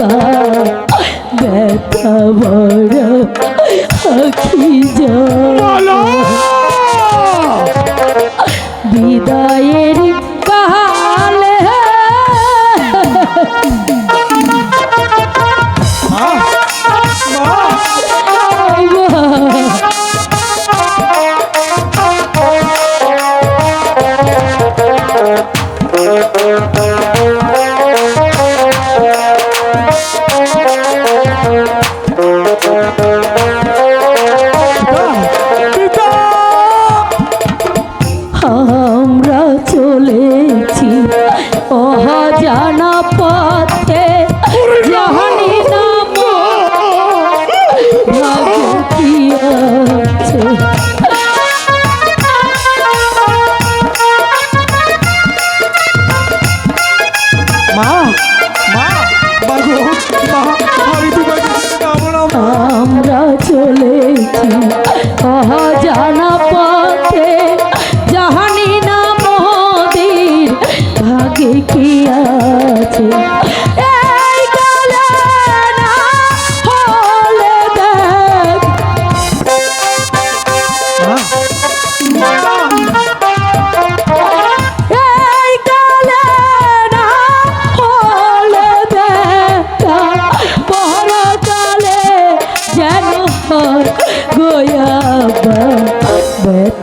বাবা অজানা পথে জানি না আমরা চলেছি অজানা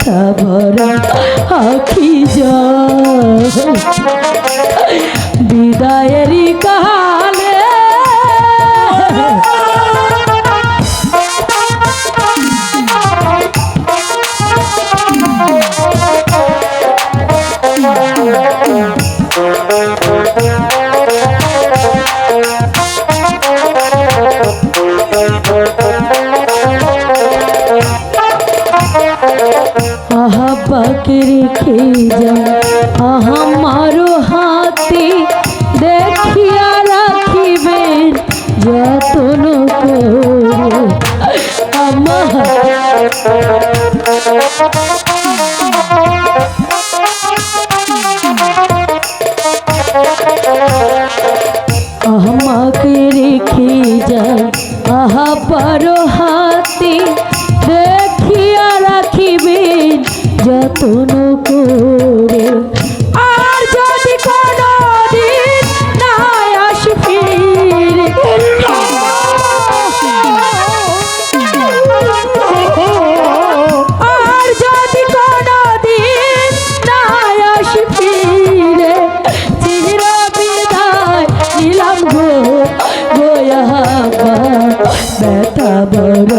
ব্যথা ভরা আখি যা বিদায়েরই কালে আহা পাকে রেখে যা। আহা মারো হাতে দেখিয়া রাখিবেন যতন করে। আমার যতন করে। আর যদি কোনো দিন না আসি আর যদি কোনো দিন না আসি ফিরে বিদায় নিলাম গো গোয়া ব্যথা বড়।